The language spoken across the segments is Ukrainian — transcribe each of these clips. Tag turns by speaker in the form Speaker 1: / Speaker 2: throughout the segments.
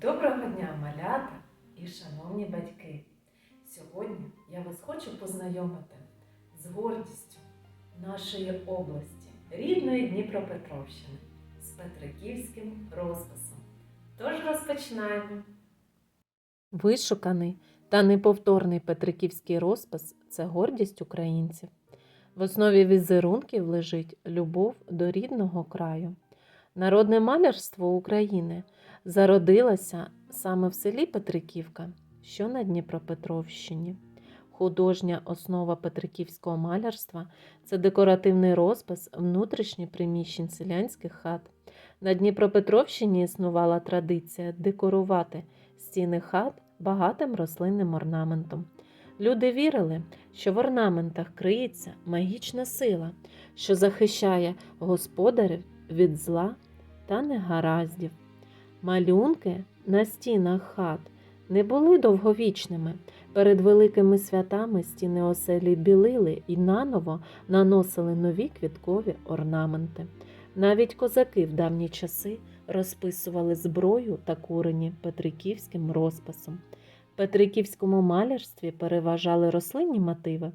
Speaker 1: Доброго дня, малята і шановні батьки! Сьогодні я вас хочу познайомити з гордістю нашої області, рідної Дніпропетровщини, з Петриківським розписом. Тож розпочинаємо.
Speaker 2: Вишуканий та неповторний Петриківський розпис це гордість українців. В основі візерунків лежить любов до рідного краю. Народне малярство України зародилося саме в селі Петриківка, що на Дніпропетровщині. Художня основа петриківського малярства це декоративний розпис внутрішніх приміщень селянських хат. На Дніпропетровщині існувала традиція декорувати стіни хат багатим рослинним орнаментом. Люди вірили, що в орнаментах криється магічна сила, що захищає господарів від зла та негараздів. Малюнки на стінах хат не були довговічними. Перед великими святами стіни оселі білили і наново наносили нові квіткові орнаменти. Навіть козаки в давні часи розписували зброю та курені петриківським розписом. В петриківському малярстві переважали рослинні мотиви,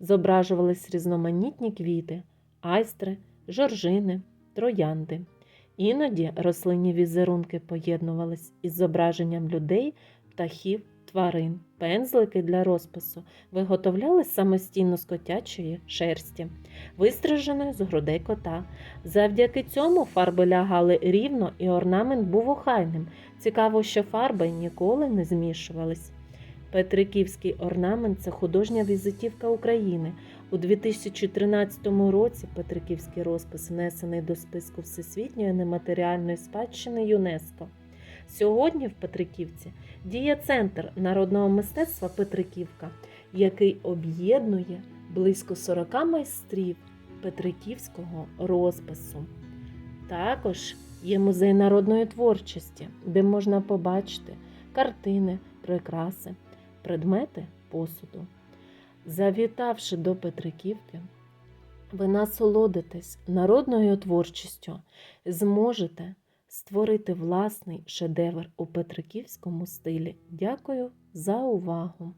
Speaker 2: зображувались різноманітні квіти, айстри, жоржини, троянди. Іноді рослинні візерунки поєднувались із зображенням людей, птахів, тварин. Пензлики для розпису виготовляли самостійно з котячої шерсті, вистриженої з грудей кота. Завдяки цьому фарби лягали рівно і орнамент був охайним. Цікаво, що фарби ніколи не змішувались. Петриківський орнамент це художня візитівка України. У 2013 році Петриківський розпис внесений до списку Всесвітньої нематеріальної спадщини ЮНЕСКО. Сьогодні в Петриківці діє центр народного мистецтва Петриківка, який об'єднує близько 40 майстрів Петриківського розпису. Також є музей народної творчості, де можна побачити картини, прикраси, предмети посуду. Завітавши до Петриківки, ви насолодитесь народною творчістю, зможете створити власний шедевр у петриківському стилі. Дякую за увагу!